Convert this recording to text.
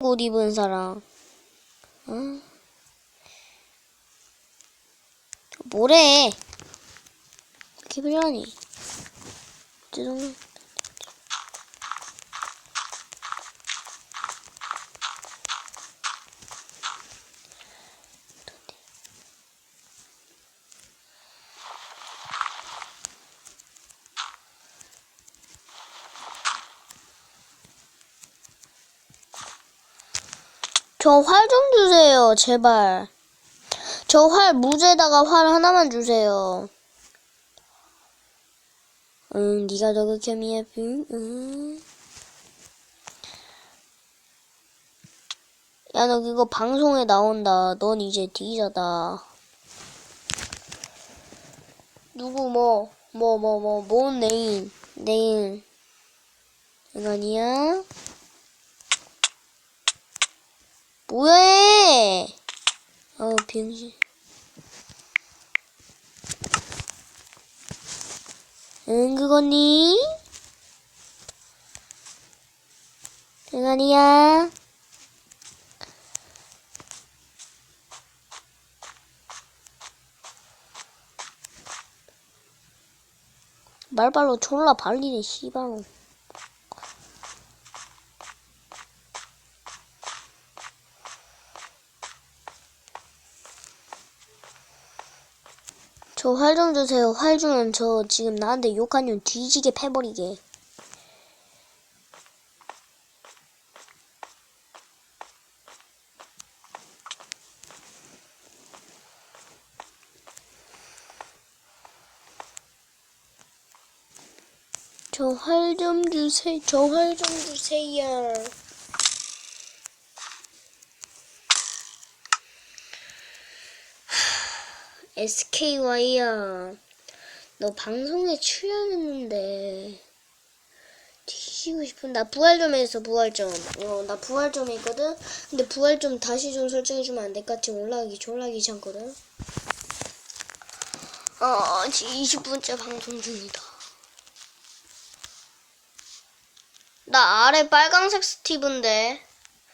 옷 입은 사람. 어? 뭐래? 이렇게 필요하니? 죄송해 저 활 좀 주세요, 제발. 저 활 무제다가 활 하나만 주세요. 응, 네가 더 극혐이야, 응, 응. 야, 너 그거 방송에 나온다. 넌 이제 뒤져다. 누구 뭐, 뭐, 뭐, 뭐, 뭔 내인, 내인. 이거 아니야? 뭐해? 어, 병신. 응, 그거니? 응, 아니야. 말발로 졸라 발리네, 씨발 저 활 좀 주세요. 활 주면 저 지금 나한테 욕하면 뒤지게 패버리게. 저 활 좀 주세요. 저 활 좀 주세요. SKY야. 너 방송에 출연했는데 뒤지고 싶은 나 부활 좀 했어 부활 좀. 어, 나 부활 좀 했거든. 근데 부활 좀 다시 좀 설정해 주면 안 될까? 지금 올라가기 졸라 귀찮거든. 어, 지금 20분째 방송 중이다. 나 아래 빨강색 스티브인데.